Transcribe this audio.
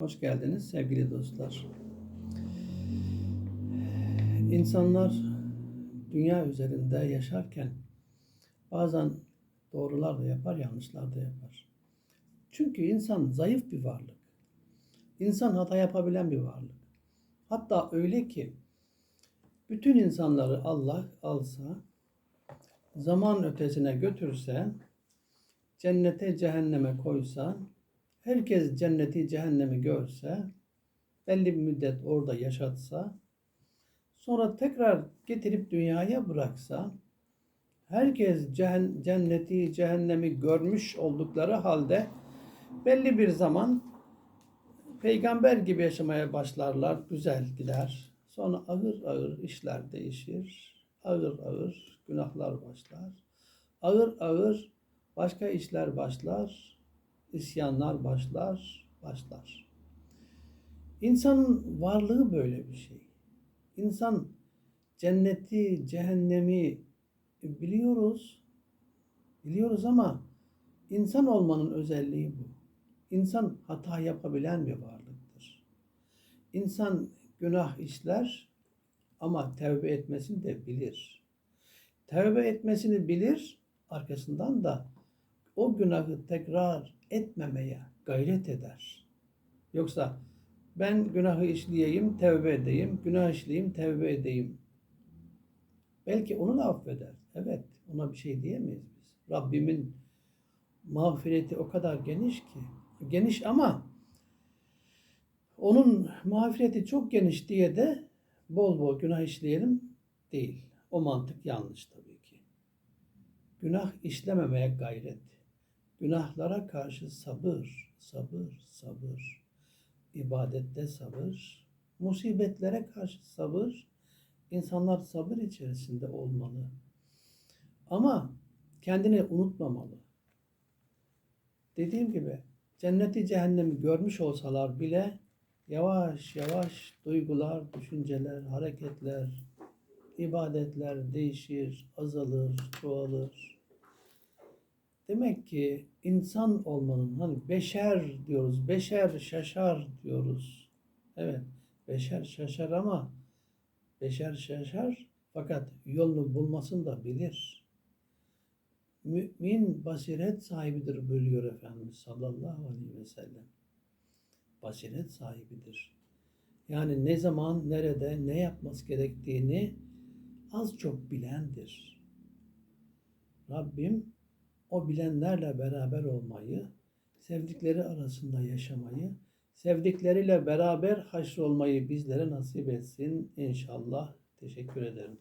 Hoş geldiniz sevgili dostlar. İnsanlar dünya üzerinde yaşarken bazen doğrular da yapar, yanlışlar da yapar. Çünkü insan zayıf bir varlık. İnsan hata yapabilen bir varlık. Hatta öyle ki bütün insanları Allah alsa, zaman ötesine götürse, cennete cehenneme koysa, herkes cenneti cehennemi görse, belli bir müddet orada yaşatsa, sonra tekrar getirip dünyaya bıraksa, herkes cenneti cehennemi görmüş oldukları halde belli bir zaman peygamber gibi yaşamaya başlarlar, güzel gider. Sonra ağır ağır işler değişir, ağır ağır günahlar başlar, ağır ağır başka işler başlar, isyanlar başlar, başlar. İnsanın varlığı böyle bir şey. İnsan cenneti, cehennemi biliyoruz, biliyoruz ama insan olmanın özelliği bu. İnsan hata yapabilen bir varlıktır. İnsan günah işler ama tevbe etmesini de bilir. Tevbe etmesini bilir, arkasından da o günahı tekrar etmemeye gayret eder. Yoksa ben günahı işleyeyim, tevbe edeyim, günah işleyeyim, tevbe edeyim. Belki onu da affeder. Evet, ona bir şey diyemeyiz biz. Rabbimin mağfireti o kadar geniş ki. Geniş ama onun mağfireti çok geniş diye de bol bol günah işleyelim değil. O mantık yanlış tabii ki. Günah işlememeye gayret. Günahlara karşı sabır, sabır, sabır. İbadette sabır. Musibetlere karşı sabır. İnsanlar sabır içerisinde olmalı. Ama kendini unutmamalı. Dediğim gibi cenneti cehennemi görmüş olsalar bile yavaş yavaş duygular, düşünceler, hareketler, ibadetler değişir, azalır, çoğalır. Demek ki insan olmanın hani beşer diyoruz, beşer şaşar diyoruz. Evet, beşer şaşar ama beşer şaşar fakat yolunu bulmasını da bilir. Mümin basiret sahibidir buyuruyor Efendimiz sallallahu aleyhi ve sellem. Basiret sahibidir. Yani ne zaman, nerede, ne yapması gerektiğini az çok bilendir. Rabbim o bilenlerle beraber olmayı, sevdikleri arasında yaşamayı, sevdikleriyle beraber haşrolmayı bizlere nasip etsin inşallah. Teşekkür ederim.